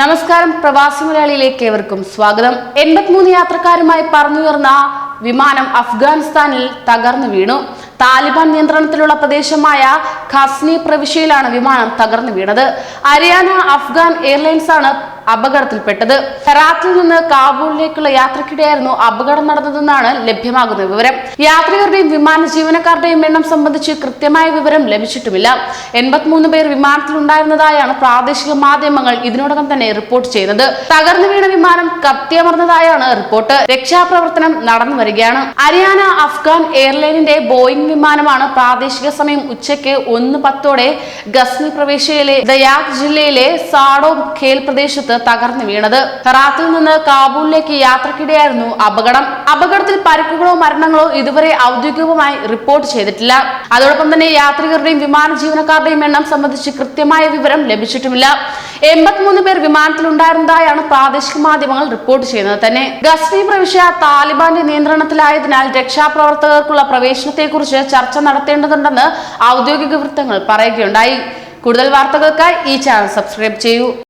നമസ്കാരം പ്രവാസി മലയാളിയിലേക്ക് ഏവർക്കും സ്വാഗതം. എൺപത്തിമൂന്ന് യാത്രക്കാരുമായി പറന്നുയർന്ന വിമാനം അഫ്ഗാനിസ്ഥാനിൽ തകർന്നു വീണു. താലിബാൻ നിയന്ത്രണത്തിലുള്ള പ്രദേശമായ ഖസ്നി പ്രവിശ്യയിലാണ് വിമാനം തകർന്നു വീണത്. ഹരിയാന അഫ്ഗാൻ എയർലൈൻസ് ആണ് അപകടത്തിൽപ്പെട്ടത്. ഹെറാത്തിൽ നിന്ന് കാബൂളിലേക്കുള്ള യാത്രക്കിടെയായിരുന്നു അപകടം നടന്നതെന്നാണ് ലഭ്യമാകുന്ന വിവരം. യാത്രികരുടെയും വിമാന ജീവനക്കാരുടെയും എണ്ണം സംബന്ധിച്ച് കൃത്യമായ വിവരം ലഭിച്ചിട്ടുമില്ല. എൺപത്തിമൂന്ന് പേർ വിമാനത്തിലുണ്ടായിരുന്നതായാണ് പ്രാദേശിക മാധ്യമങ്ങൾ ഇതിനോടകം തന്നെ റിപ്പോർട്ട് ചെയ്യുന്നത്. തകർന്നു വീണ വിമാനം കത്തിയമർന്നതായാണ് റിപ്പോർട്ട്. രക്ഷാപ്രവർത്തനം നടന്നു വരികയാണ്. ഹരിയാന അഫ്ഗാൻ എയർലൈനിന്റെ ബോയിംഗ് വിമാനമാണ് പ്രാദേശിക സമയം ഉച്ചയ്ക്ക് ഒന്ന് പത്തോടെ ഗസ്നി പ്രവിശ്യയിലെ ദയാഗ് ജില്ലയിലെ സാഡോ ഖേൽ പ്രദേശത്ത് തകർന്നു വീണത്. ഹെറാത്തിൽ നിന്ന് കാബൂളിലേക്ക് യാത്രക്കിടെയായിരുന്നു അപകടം. അപകടത്തിൽ പരിക്കുകളോ മരണങ്ങളോ ഇതുവരെ ഔദ്യോഗികമായി റിപ്പോർട്ട് ചെയ്തിട്ടില്ല. അതോടൊപ്പം തന്നെ യാത്രികരുടെയും വിമാന ജീവനക്കാരുടെയും എണ്ണം സംബന്ധിച്ച് കൃത്യമായ വിവരം ലഭിച്ചിട്ടുമില്ല. എൺപത്തിമൂന്ന് പേർ വിമാനത്തിലുണ്ടായിരുന്നതായാണ് പ്രാദേശിക മാധ്യമങ്ങൾ റിപ്പോർട്ട് ചെയ്യുന്നത് തന്നെ. ഗസ്തി പ്രവിശ്യ താലിബാന്റെ നിയന്ത്രണത്തിലായതിനാൽ രക്ഷാപ്രവർത്തകർക്കുള്ള പ്രവേശനത്തെക്കുറിച്ച് ചർച്ച നടത്തേണ്ടതുണ്ടെന്ന് ഔദ്യോഗിക വൃത്തങ്ങൾ പറയുകയുണ്ടായി. കൂടുതൽ വാർത്തകൾക്കായി ഈ ചാനൽ സബ്സ്ക്രൈബ് ചെയ്യൂ.